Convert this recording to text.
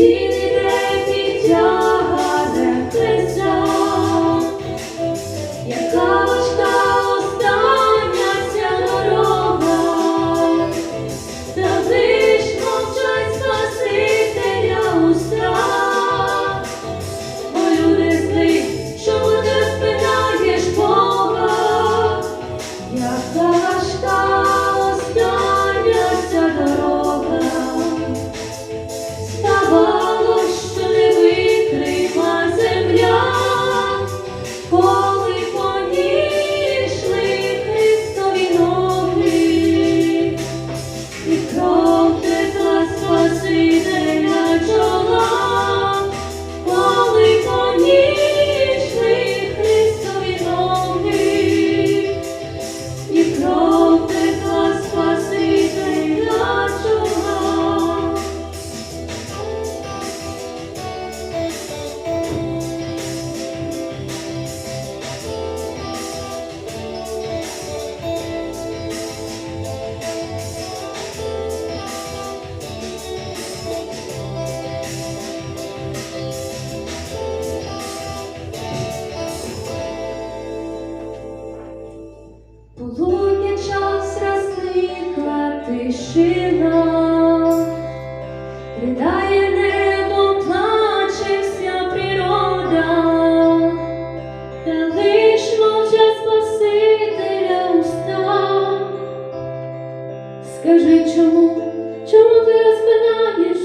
se Ридає небо, плачеся природа, лиш мовча Спасителя уста. Скажи чому, чому ти розпинаєш